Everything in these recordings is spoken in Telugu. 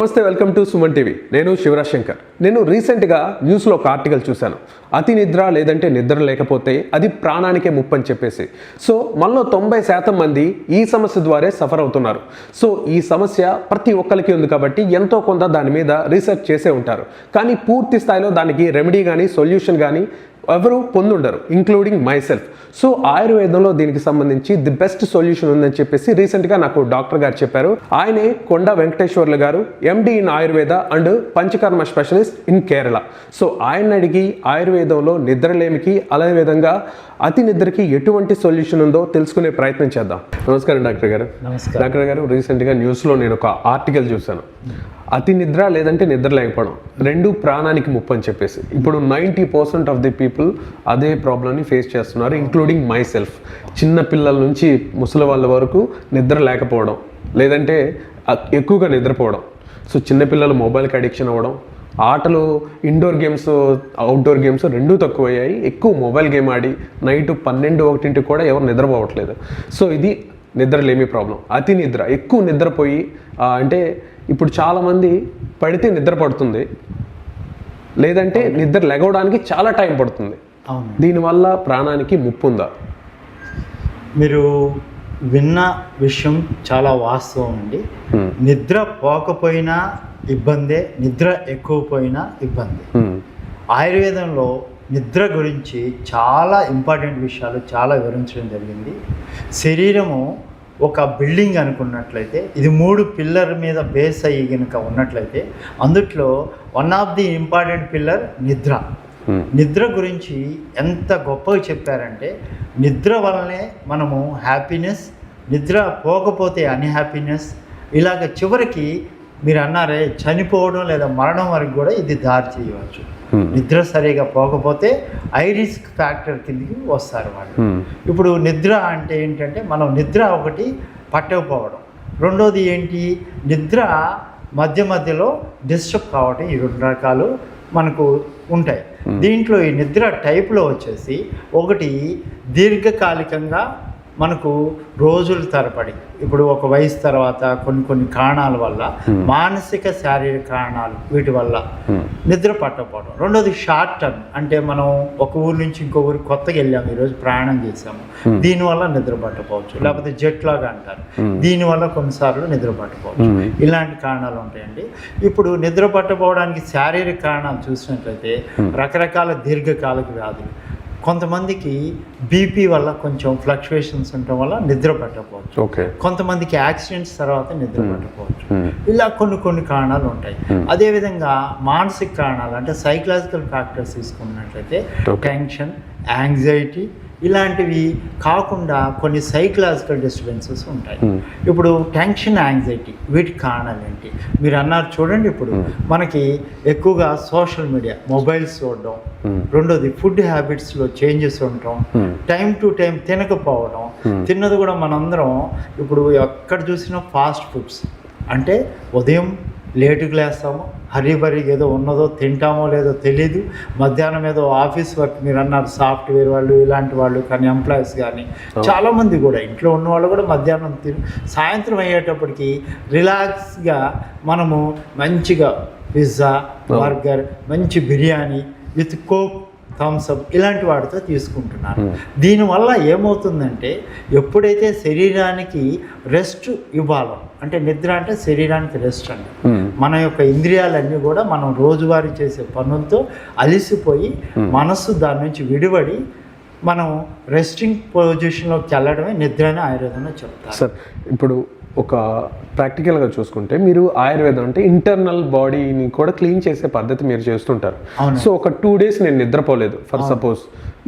నమస్తే వెల్కమ్ టు సుమన్ టీవీ. నేను శివరాజ్ శంకర్. నేను రీసెంట్గా న్యూస్లో ఒక ఆర్టికల్ చూశాను. అతి నిద్ర లేదంటే నిద్ర లేకపోతే అది ప్రాణానికే ముప్పని చెప్పేసి. సో మనలో తొంభై శాతం మంది ఈ సమస్య ద్వారా సఫర్ అవుతున్నారు. సో ఈ సమస్య ప్రతి ఒక్కరికి ఉంది కాబట్టి ఎంతో కొంత దాని మీద రీసెర్చ్ చేసే ఉంటారు. కానీ పూర్తి స్థాయిలో దానికి రెమెడీ కానీ సొల్యూషన్ కానీ ఎవరు పొందుండరు ఇంక్లూడింగ్ మై సెల్ఫ్ సో ఆయుర్వేదంలో దీనికి సంబంధించి ది బెస్ట్ సొల్యూషన్ ఉందని చెప్పేసి రీసెంట్గా నాకు డాక్టర్ గారు చెప్పారు. ఆయనే కొండ వెంకటేశ్వర్లు గారు MD in Ayurveda and Panchakarma specialist in Kerala so ఆయన అడిగి ఆయుర్వేదంలో నిద్రలేమికి అదే విధంగా అతి నిద్రకి ఎటువంటి సొల్యూషన్ ఉందో తెలుసుకునే ప్రయత్నం చేద్దాం. నమస్కారం డాక్టర్ గారు. డాక్టర్ గారు రీసెంట్గా న్యూస్లో నేను ఒక ఆర్టికల్ చూశాను. అతి నిద్ర లేదంటే నిద్ర లేకపోవడం. రెండు ప్రాణానికి ముప్పు అని చెప్పేసి. ఇప్పుడు ninety percent of the people అదే ప్రాబ్లమ్ని ఫేస్ చేస్తున్నారు ఇంక్లూడింగ్ మై సెల్ఫ్ చిన్న పిల్లల నుంచి ముసలి వాళ్ళ వరకు నిద్ర లేకపోవడం లేదంటే ఎక్కువగా నిద్రపోవడం. సో చిన్నపిల్లలు మొబైల్కి అడిక్షన్ అవ్వడం. ఆటలు ఇండోర్ గేమ్స్ అవుట్డోర్ గేమ్స్ రెండూ తక్కువయ్యాయి. ఎక్కువ మొబైల్ గేమ్ ఆడి నైట్ పన్నెండు ఒకటింటికి కూడా ఎవరు నిద్రపోవట్లేదు. సో ఇది నిద్రలేమి ప్రాబ్లం అతి నిద్ర. ఎక్కువ నిద్రపోయి అంటే ఇప్పుడు చాలామంది పడితే నిద్ర పడుతుంది. లేదంటే నిద్ర లెగవడానికి చాలా టైం పడుతుంది. అవును. దీనివల్ల ప్రాణానికి ముప్పు ఉందా? మీరు విన్న విషయం చాలా వాస్తవం అండి. నిద్ర పోకపోయినా ఇబ్బందే నిద్ర ఎక్కువ పోయినా ఇబ్బంది. ఆయుర్వేదంలో నిద్ర గురించి చాలా ఇంపార్టెంట్ విషయాలు చాలా వివరించడం జరిగింది శరీరము ఒక బిల్డింగ్ అనుకున్నట్లయితే ఇది మూడు పిల్లర్ మీద బేస్ అయ్యి కనుక ఉన్నట్లయితే అందుట్లో one of the important pillar నిద్ర. నిద్ర గురించి ఎంత గొప్పగా చెప్పారంటే నిద్ర వల్లనే మనము హ్యాపీనెస్ నిద్ర పోకపోతే అన్హ్యాపీనెస్ ఇలాగ చివరికి మీరు అన్నారే చనిపోవడం లేదా మరణం వరకు కూడా ఇది దారి చేయవచ్చు. నిద్ర సరిగా పోకపోతే ఐ రిస్క్ ఫ్యాక్టర్ కిందకి వస్తారు వాళ్ళు. ఇప్పుడు నిద్ర అంటే ఏంటంటే మనం నిద్ర ఒకటి పట్టకపోవడం. రెండోది ఏంటి? నిద్ర మధ్య మధ్యలో డిస్టర్బ్ కావడం ఈ రెండు రకాలు మనకు ఉంటాయి. దీంట్లో ఈ నిద్ర టైప్లో వచ్చేసి ఒకటి దీర్ఘకాలికంగా మనకు రోజుల తరబడి ఇప్పుడు ఒక వయసు తర్వాత కొన్ని కొన్ని కారణాల వల్ల మానసిక శారీరక కారణాలు వీటి వల్ల. నిద్ర పట్టకపోవడం. రెండోది షార్ట్ టర్మ్ అంటే మనం ఒక ఊరు నుంచి ఇంకో ఊరికి కొత్తగా వెళ్ళాము ఈరోజు ప్రయాణం చేసాము దీనివల్ల నిద్ర పట్టకపోవచ్చు. లేకపోతే జెట్ లాగా అంటారు. దీనివల్ల కొన్నిసార్లు నిద్ర పట్టకపోవచ్చు. ఇలాంటి కారణాలు ఉంటాయండి. ఇప్పుడు నిద్ర పట్టకపోవడానికి శారీరక కారణాలు చూసినట్లయితే రకరకాల దీర్ఘకాలిక వ్యాధులు కొంతమందికి బీపీ వల్ల కొంచెం ఫ్లక్చువేషన్స్ ఉండటం వల్ల నిద్ర పట్టకపోవచ్చు ఓకే. కొంతమందికి యాక్సిడెంట్స్ తర్వాత నిద్ర పట్టకపోవచ్చు Hmm. ఇలా కొన్ని కొన్ని కారణాలు ఉంటాయి. అదేవిధంగా మానసిక కారణాలు అంటే సైకలాజికల్ ఫ్యాక్టర్స్ తీసుకున్నట్లయితే. టెన్షన్ యాంగ్జైటీ ఇలాంటివి కాకుండా కొన్ని సైకలాజికల్ డిస్టర్బెన్సెస్ ఉంటాయి. ఇప్పుడు టెన్షన్ యాంగ్జైటీ వీటికి కారణాలు ఏంటి మీరు అన్నారు చూడండి ఇప్పుడు మనకి ఎక్కువగా సోషల్ మీడియా మొబైల్స్ చూడడం. రెండోది ఫుడ్ హ్యాబిట్స్లో చేంజెస్ ఉండటం. టైం టు టైం తినకపోవడం. తిన్నది కూడా మనందరం ఇప్పుడు ఎక్కడ చూసినా ఫాస్ట్ ఫుడ్స్ అంటే ఉదయం లేటుకు లేస్తాము హరీబరీగా ఏదో ఉన్నదో తింటామో లేదో తెలీదు. మధ్యాహ్నం ఏదో ఆఫీస్ వర్క్ మీరు అన్నారు సాఫ్ట్వేర్ వాళ్ళు ఇలాంటి వాళ్ళు కానీ ఎంప్లాయీస్ కానీ. చాలామంది కూడా ఇంట్లో ఉన్న వాళ్ళు కూడా మధ్యాహ్నం తిని సాయంత్రం అయ్యేటప్పటికి రిలాక్స్గా మనము మంచిగా పిజ్జా బర్గర్ మంచి బిర్యానీ విత్ కోక్ థమ్స్అప్ ఇలాంటి వాటితో తీసుకుంటున్నారు. దీనివల్ల ఏమవుతుందంటే ఎప్పుడైతే శరీరానికి రెస్ట్ ఇవ్వాలో అంటే నిద్ర అంటే శరీరానికి రెస్ట్ అండి. మన యొక్క ఇంద్రియాలన్నీ కూడా మనం రోజువారీ చేసే పనులతో అలిసిపోయి మనస్సు దాని నుంచి విడిపడి మనం రెస్టింగ్ పొజిషన్లోకి వెళ్ళడమే నిద్ర అని ఆయుర్వేదంలో చెప్తారు. సార్ ఇప్పుడు ఒక ప్రాక్టికల్గా చూసుకుంటే మీరు ఆయుర్వేదం అంటే ఇంటర్నల్ బాడీని కూడా క్లీన్ చేసే పద్ధతి మీరు చేస్తుంటారు. సో ఒక టూ డేస్ నేను నిద్రపోలేదు. ఫర్ సపోజ్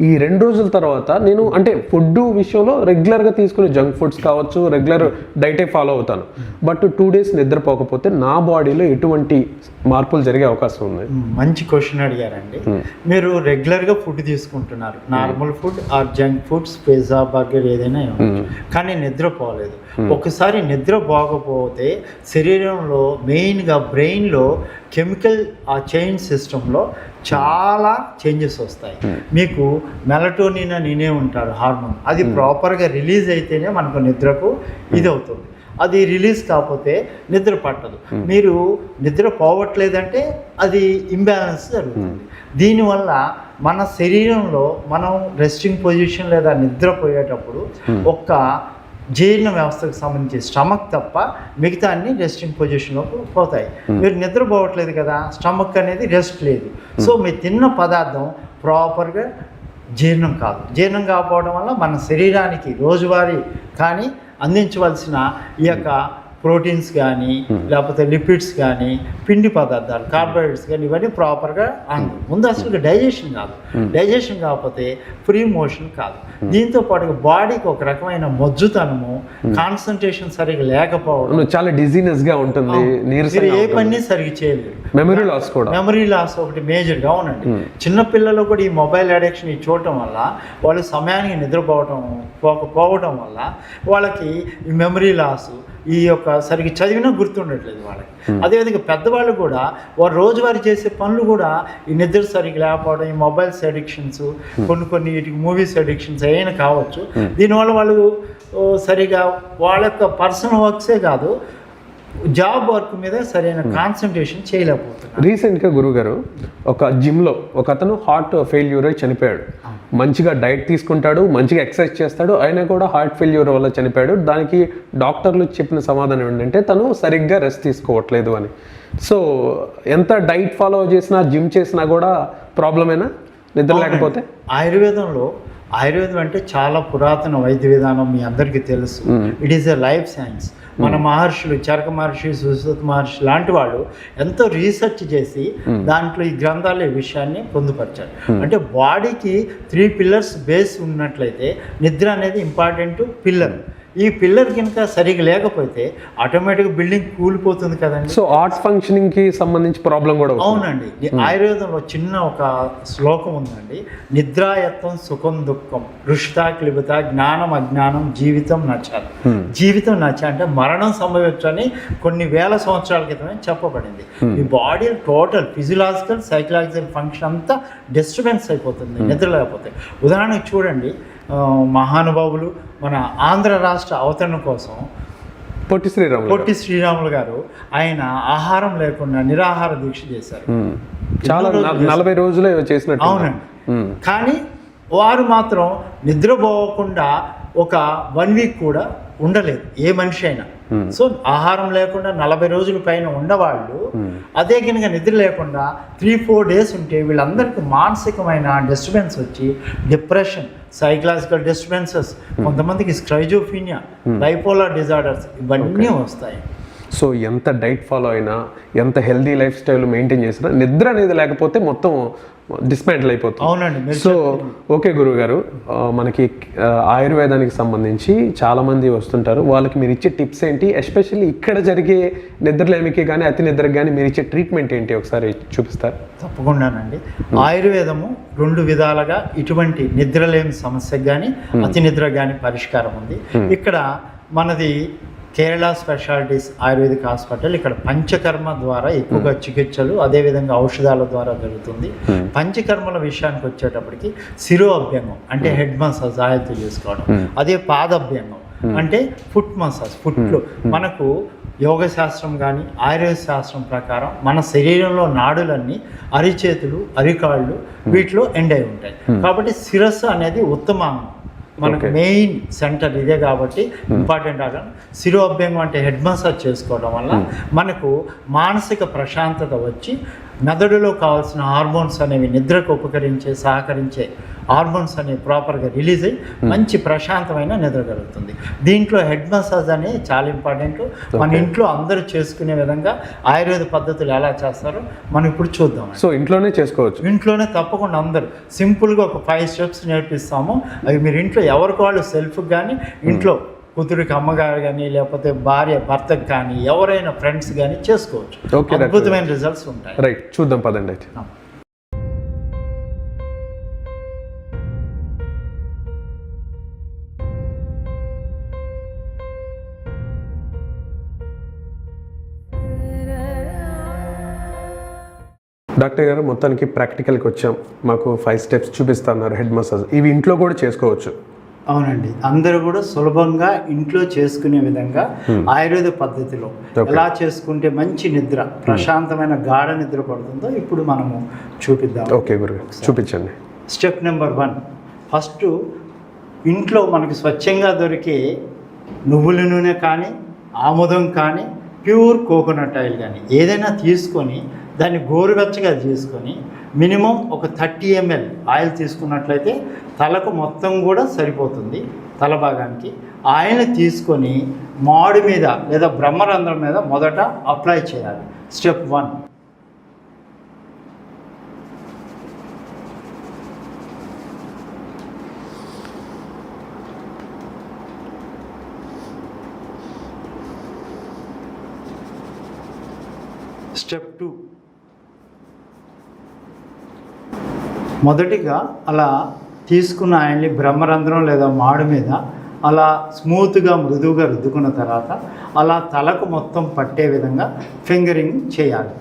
ఈ రెండు రోజుల తర్వాత నేను అంటే ఫుడ్ విషయంలో రెగ్యులర్గా తీసుకునే జంక్ ఫుడ్స్ కావచ్చు రెగ్యులర్ డైటే ఫాలో అవుతాను. బట్ టూ డేస్ నిద్రపోకపోతే నా బాడీలో ఎటువంటి మార్పులు జరిగే అవకాశం ఉంది. మంచి క్వశ్చన్ అడిగారండి. మీరు రెగ్యులర్గా ఫుడ్ తీసుకుంటున్నారు. Normal food or junk foods pizza burger ఏదైనా. కానీ నిద్రపోలేదు ఒకసారి నిద్ర పోకపోతే శరీరంలో మెయిన్గా బ్రెయిన్లో కెమికల్ ఆ చైన్ సిస్టంలో చాలా చేంజెస్ వస్తాయి. మీకు మెలటోనిన్ అని వినే ఉంటారు హార్మోన్. అది ప్రాపర్గా రిలీజ్ అయితేనే మనకు నిద్రకు ఇది అవుతుంది అది రిలీజ్ కాకపోతే నిద్ర పట్టదు. మీరు నిద్ర పోవట్లేదంటే అది ఇంబ్యాలెన్స్ జరుగుతుంది. దీనివల్ల మన శరీరంలో మనం రెస్టింగ్ పొజిషన్ లేదా నిద్రపోయేటప్పుడు ఒక్క జీర్ణ వ్యవస్థకు సంబంధించి స్టమక్ తప్ప మిగతా అన్ని రెస్టింగ్ పొజిషన్లోకి పోతాయి. మీరు నిద్రపోవట్లేదు కదా స్టమక్ అనేది రెస్ట్ లేదు. సో మీరు తిన్న పదార్థం ప్రాపర్గా జీర్ణం కాదు. జీర్ణం కాకపోవడం వల్ల మన శరీరానికి రోజువారీ కానీ అందించవలసిన ఈ యొక్క ప్రోటీన్స్ కానీ లేకపోతే లిపిడ్స్ కానీ పిండి పదార్థాలు కార్బోహైడ్రేట్స్ కానీ ఇవన్నీ ప్రాపర్గా అందవు ముందు అసలు డైజెషన్ కాదు. డైజెషన్ కాకపోతే ఫ్రీ మోషన్ కాదు. దీంతో పాటు బాడీకి ఒక రకమైన మొజ్జుతనము కాన్సన్ట్రేషన్ సరిగా లేకపోవడం. చాలా డిజీనెస్గా ఉంటుంది ఏ పని సరిగ్గా చేయలేరు. మెమరీ లాస్ కూడా. మెమరీ లాస్ ఒకటి మేజర్గా అవునండి చిన్న పిల్లలు కూడా ఈ మొబైల్ అడిక్షన్ ఇది చూడటం వల్ల వాళ్ళు సమయానికి నిద్రపోవటం పోకపోవడం వల్ల వాళ్ళకి ఈ మెమరీ లాస్ ఈ యొక్క సరిగ్గా చదివినా గుర్తుండట్లేదు వాళ్ళకి. అదేవిధంగా పెద్దవాళ్ళు కూడా వారు రోజువారీ చేసే పనులు కూడా ఈ నిద్ర సరిగ్గా లేకపోవడం ఈ మొబైల్స్ అడిక్షన్స్ కొన్ని కొన్ని వీటికి మూవీస్ అడిక్షన్స్ ఏమైనా కావచ్చు. దీనివల్ల వాళ్ళు సరిగా వాళ్ళ యొక్క పర్సనల్ వర్క్సే కాదు జాబ్ వర్క్ మీద సరైన కాన్సన్ట్రేషన్ చేయలేకపోతున్నారు. రీసెంట్గా గురుగారు ఒక జిమ్లో ఒక అతను హార్ట్ ఫెయిల్యూర్ అయి చనిపోయాడు. మంచిగా డైట్ తీసుకుంటాడు మంచిగా ఎక్సర్సైజ్ చేస్తాడు అయినా కూడా హార్ట్ ఫెయిల్యూర్ వల్ల చనిపోయాడు. దానికి డాక్టర్లు చెప్పిన సమాధానం ఏంటంటే తను సరిగ్గా రెస్ట్ తీసుకోవట్లేదు అని. సో ఎంత డైట్ ఫాలో చేసినా జిమ్ చేసినా కూడా ప్రాబ్లమేనా నిద్ర లేకపోతే? ఆయుర్వేదంలో ఆయుర్వేదం అంటే చాలా పురాతన వైద్య విధానం మీ అందరికీ తెలుసు. It is a life science మన మహర్షులు చరక మహర్షి సుశ్రుత మహర్షి లాంటి వాళ్ళు ఎంతో రీసెర్చ్ చేసి దాంట్లో ఈ గ్రంథాలు ఈ విషయాన్ని పొందుపరిచారు. అంటే బాడీకి త్రీ పిల్లర్స్ బేస్ ఉన్నట్లయితే నిద్ర అనేది ఇంపార్టెంట్ పిల్లర్ ఈ పిల్లర్ కనుక సరిగా లేకపోతే ఆటోమేటిక్గా బిల్డింగ్ కూలిపోతుంది కదండి. సో ఆర్ట్ ఫంక్షనింగ్కి సంబంధించి ప్రాబ్లం కూడా. అవునండి. ఈ ఆయుర్వేదంలో చిన్న ఒక శ్లోకం ఉందండి. నిద్రాయత్వం సుఖం దుఃఖం రుషిత క్లిబిత జ్ఞానం అజ్ఞానం జీవితం నచ్చ జీవితం నచ్చ అంటే మరణం సంభవించని కొన్ని వేల సంవత్సరాల క్రితమే చెప్పబడింది. ఈ body total physiological psychological function అంతా డిస్టర్బెన్స్ అయిపోతుంది నిద్ర లేకపోతే. ఉదాహరణకు చూడండి మహానుభావులు మన ఆంధ్ర రాష్ట్ర అవతరణ కోసం పొట్టి శ్రీరాములు గారు. పొట్టి శ్రీరాములు గారు ఆయన ఆహారం లేకుండా నిరాహార దీక్ష చేశారు. చాలా నలభై రోజులే చేసినట్టు అవునండి. కానీ వారు మాత్రం నిద్రపోకుండా ఒక వన్ వీక్ కూడా ఉండలేదు ఏ మనిషి అయినా సో ఆహారం లేకుండా నలభై రోజుల పైన ఉన్నవాళ్ళు అదే కనుక నిద్ర లేకుండా త్రీ ఫోర్ డేస్ ఉంటే వీళ్ళందరికీ మానసికమైన డిస్టర్బెన్స్ వచ్చి డిప్రెషన్ సైకలాజికల్ డిస్టర్బెన్సెస్ కొంతమందికి స్క్రైజోఫీనియా బైపోలార్ డిజార్డర్స్ ఇవన్నీ వస్తాయి. సో ఎంత డైట్ ఫాలో అయినా ఎంత హెల్దీ లైఫ్ స్టైల్ మెయింటైన్ చేసినా నిద్ర అనేది లేకపోతే మొత్తం డిస్మాంటిల్ అయిపోతుంది. అవునండి సో ఓకే గురువు గారు మనకి ఆయుర్వేదానికి సంబంధించి చాలా మంది వస్తుంటారు. వాళ్ళకి మీరు ఇచ్చే టిప్స్ ఏంటి? ఎస్పెషల్లీ ఇక్కడ జరిగే నిద్రలేమికి కానీ అతి నిద్రకి కానీ మీరు ఇచ్చే ట్రీట్మెంట్ ఏంటి? ఒకసారి చూపిస్తారు? తప్పకుండానండి. ఆయుర్వేదము రెండు విధాలుగా ఇటువంటి నిద్రలేని సమస్యకు కానీ అతి నిద్ర కానీ పరిష్కారం ఉంది. ఇక్కడ మనది కేరళ స్పెషాలిటీస్ ఆయుర్వేదిక్ హాస్పిటల్ ఇక్కడ పంచకర్మ ద్వారా ఎక్కువగా చికిత్సలు అదేవిధంగా ఔషధాల ద్వారా జరుగుతుంది. పంచకర్మల విషయానికి వచ్చేటప్పటికి శిరో అభ్యంగం అంటే హెడ్ మసాజ్ ఆయత్తు చేసుకోవడం. అదే పాదభ్యంగం అంటే ఫుట్ మసాజ్ ఫుట్లో. మనకు యోగ శాస్త్రం కానీ ఆయుర్వేద శాస్త్రం ప్రకారం మన శరీరంలో నాడులన్నీ అరిచేతులు అరికాళ్ళు వీటిలో ఎండ్ అయి ఉంటాయి. కాబట్టి శిరస్సు అనేది ఉత్తమాంగం. మనకు. మెయిన్ సెంటర్ ఇదే కాబట్టి ఇంపార్టెంట్ ఆగం శిరోభ్యంగం అంటే హెడ్ మసాజ్ చేసుకోవడం వల్ల మనకు మానసిక ప్రశాంతత వచ్చి మెదడులో కావాల్సిన హార్మోన్స్ అనేవి నిద్రకు ఉపకరించే సహకరించే హార్మోన్స్ అనేవి ప్రాపర్గా రిలీజ్ అయ్యి మంచి ప్రశాంతమైన నిద్ర కలుగుతుంది. దీంట్లో హెడ్ మసాజ్ అనేది చాలా ఇంపార్టెంట్. మన. ఇంట్లో అందరూ చేసుకునే విధంగా ఆయుర్వేద పద్ధతులు ఎలా చేస్తారో మనం ఇప్పుడు చూద్దాం. సో ఇంట్లోనే చేసుకోవచ్చు. ఇంట్లోనే తప్పకుండా అందరు సింపుల్గా ఒక ఫైవ్ స్టెప్స్ నేర్పిస్తాము. అవి మీరు ఇంట్లో ఎవరికి వాళ్ళు సెల్ఫ్ కానీ ఇంట్లో కూతురికి అమ్మగారు కానీ లేకపోతే భార్య భర్తకు కానీ ఎవరైనా ఫ్రెండ్స్ కానీ చేసుకోవచ్చు. అద్భుతమైన రిజల్ట్స్ ఉంటాయి. రైట్ చూద్దాం పదండి అయితే. డాక్టర్ గారు మొత్తానికి ప్రాక్టికల్కి వచ్చాం. మాకు ఫైవ్ స్టెప్స్ చూపిస్తున్నారు హెడ్ మసాజ్ ఇవి ఇంట్లో కూడా చేసుకోవచ్చు. అవునండి. అందరూ కూడా సులభంగా ఇంట్లో చేసుకునే విధంగా ఆయుర్వేద పద్ధతిలో. ఎలా చేసుకుంటే మంచి నిద్ర ప్రశాంతమైన గాఢ నిద్ర పడుతుందో ఇప్పుడు మనము చూపిద్దాం. ఓకే చూపించండి. Step number one. ఫస్ట్ ఇంట్లో మనకి స్వచ్ఛంగా దొరికే నువ్వుల నూనె కానీ ఆముదం కానీ ప్యూర్ కోకోనట్ ఆయిల్ కానీ ఏదైనా తీసుకొని దాన్ని గోరువెచ్చగా తీసుకొని మినిమం ఒక థర్టీ ఎంఎల్ ఆయిల్ తీసుకున్నట్లయితే తలకు మొత్తం కూడా సరిపోతుంది తల భాగానికి. ఆయిల్ తీసుకొని మాడు మీద లేదా బ్రహ్మరంధ్రం మీద మొదట అప్లై చేయాలి. Step one. Step two. మొదటిగా అలా తీసుకున్న ఆయన్ని బ్రహ్మరంధ్రం లేదా మాడు మీద అలా స్మూత్గా మృదువుగా రుద్దుకున్న తర్వాత అలా తలకు మొత్తం పట్టే విధంగా ఫింగరింగ్ చేయాలి.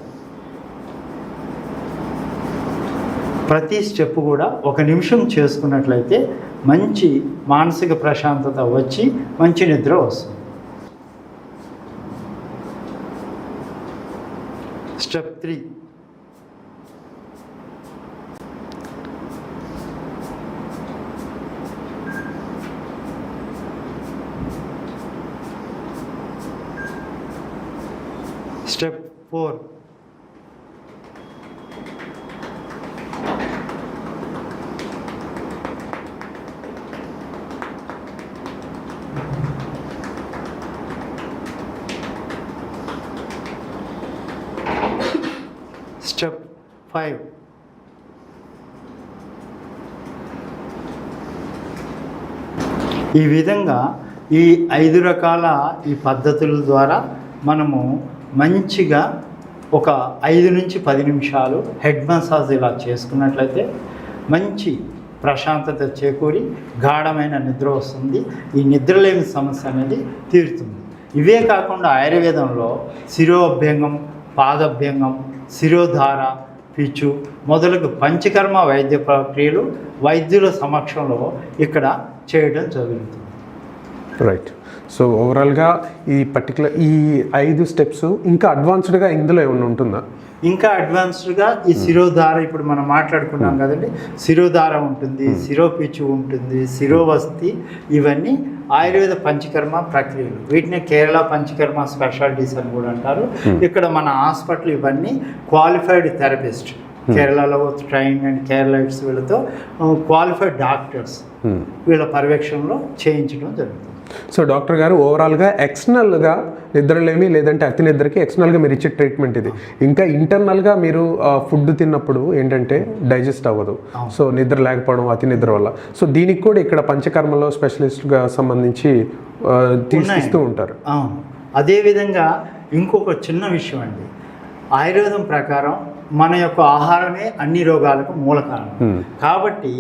ప్రతి స్టెప్ కూడా ఒక నిమిషం చేసుకున్నట్లయితే మంచి మానసిక ప్రశాంతత వచ్చి మంచి నిద్ర వస్తుంది. Step three. Step four step five ఈ విధంగా ఈ ఐదు రకాల ఈ పద్ధతుల ద్వారా మనము మంచిగా ఒక ఐదు నుంచి పది నిమిషాలు హెడ్ మసాజ్ ఇలా చేసుకున్నట్లయితే మంచి ప్రశాంతత చేకూరి గాఢమైన నిద్ర వస్తుంది. ఈ నిద్రలేని సమస్య అనేది తీరుతుంది. ఇవే కాకుండా ఆయుర్వేదంలో శిరోభ్యంగం పాదభ్యంగం శిరోధార పిచ్చు మొదలగు పంచకర్మ వైద్య ప్రక్రియలు వైద్యుల సమక్షంలో ఇక్కడ చేయడం జరుగుతుంది. రైట్ సో ఓవరాల్గా ఈ పర్టికులర్ ఈ ఐదు స్టెప్స్ ఇంకా అడ్వాన్స్డ్గా ఇందులో ఏమైనా ఉంటుందా? ఇంకా అడ్వాన్స్డ్గా ఈ శిరోధార ఇప్పుడు మనం మాట్లాడుకున్నాం కదండి. శిరోధార ఉంటుంది శిరోపిచ్చు ఉంటుంది శిరోవస్తి ఇవన్నీ ఆయుర్వేద పంచకర్మ ప్రక్రియలు. వీటిని కేరళ పంచకర్మ స్పెషాలిటీస్ అని కూడా అంటారు. ఇక్కడ మన హాస్పిటల్ ఇవన్నీ క్వాలిఫైడ్ థెరపిస్ట్ కేరళలో ట్రైన్ అండ్ కేరళైట్స్ వీళ్ళతో క్వాలిఫైడ్ డాక్టర్స్ Hmm. వీళ్ళ పర్యవేక్షణలో చేయించడం జరుగుతుంది. సో డాక్టర్ గారు ఓవరాల్గా ఎక్స్టర్నల్గా నిద్రలేమి లేదంటే అతి నిద్రకి ఎక్స్టర్నల్గా మీరు ఇచ్చే ట్రీట్మెంట్ ఇది. ఇంకా ఇంటర్నల్గా మీరు ఫుడ్ తిన్నప్పుడు ఏంటంటే డైజెస్ట్ అవ్వదు. సో నిద్ర లేకపోవడం అతి నిద్ర వల్ల. సో దీనికి కూడా ఇక్కడ పంచకర్మలో స్పెషలిస్ట్గా సంబంధించి తీసుకిస్తూ ఉంటారు. అవును. అదేవిధంగా ఇంకొక చిన్న విషయం అండి ఆయుర్వేదం ప్రకారం మన యొక్క ఆహారమే అన్ని రోగాలకు మూల కారణం. కాబట్టి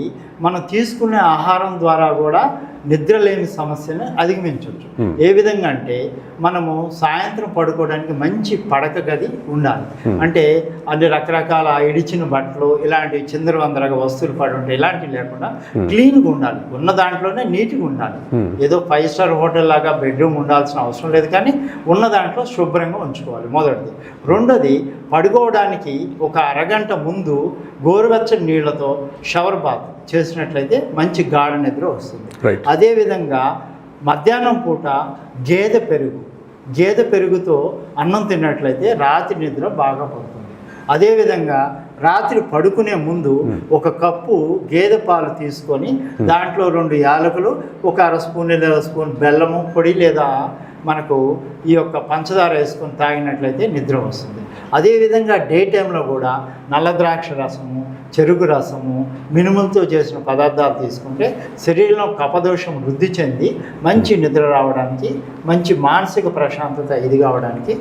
మనం తీసుకునే ఆహారం ద్వారా కూడా నిద్రలేమి సమస్యను అధిగమించవచ్చు Hmm. ఏ విధంగా అంటే మనము సాయంత్రం పడుకోవడానికి మంచి పడక గది ఉండాలి Hmm. అంటే అన్ని రకరకాల ఇడిచిన బట్టలు ఇలాంటి చిందరవందరగా వస్తువులు పడి ఉంటాయి ఇలాంటివి లేకుండా Hmm. క్లీన్గా ఉండాలి ఉన్న దాంట్లోనే నీట్గా ఉండాలి. ఏదో ఫైవ్ స్టార్ హోటల్ లాగా బెడ్రూమ్ ఉండాల్సిన అవసరం లేదు కానీ ఉన్న దాంట్లో శుభ్రంగా ఉంచుకోవాలి మొదటిది రెండోది పడుకోవడానికి ఒక అరగంట ముందు గోరువెచ్చని నీళ్ళతో షవర్ బాత్ చేసినట్లయితే మంచి గాఢ నిద్ర వస్తుంది. అదేవిధంగా మధ్యాహ్నం పూట గేదె పెరుగు. గేదె పెరుగుతో అన్నం తిన్నట్లయితే రాత్రి నిద్ర బాగా పడుతుంది. అదేవిధంగా రాత్రి పడుకునే ముందు ఒక కప్పు గేదె పాలు తీసుకొని దాంట్లో రెండు యాలకులు ఒక అర స్పూన్ లేదా స్పూన్ బెల్లము పొడి లేదా మనకు ఈ యొక్క పంచదార వేసుకొని తాగినట్లయితే నిద్ర వస్తుంది. అదేవిధంగా డే టైంలో కూడా నల్ల ద్రాక్ష రసము చెరుకు రసము మినుములతో చేసిన పదార్థాలు తీసుకుంటే శరీరంలో కపదోషం వృద్ధి చెంది మంచి నిద్ర రావడానికి మంచి మానసిక ప్రశాంతత ఇది కావడానికి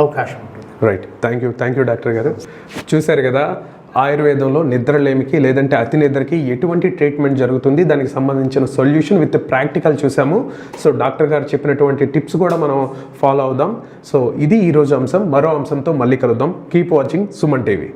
అవకాశం ఉంటుంది. Right thank you thank you doctor గారు. చూశారు కదా ఆయుర్వేదంలో నిద్రలేమికి లేదంటే అతి నిద్రకి ఎటువంటి ట్రీట్మెంట్ జరుగుతుంది? దానికి సంబంధించిన సొల్యూషన్ విత్ ప్రాక్టికల్ చూసాము సో డాక్టర్ గారు చెప్పినటువంటి టిప్స్ కూడా మనం ఫాలో అవుదాం. సో ఇది ఈరోజు అంశం. మరో అంశంతో మళ్ళీ కలుద్దాం. Keep watching Suman TV.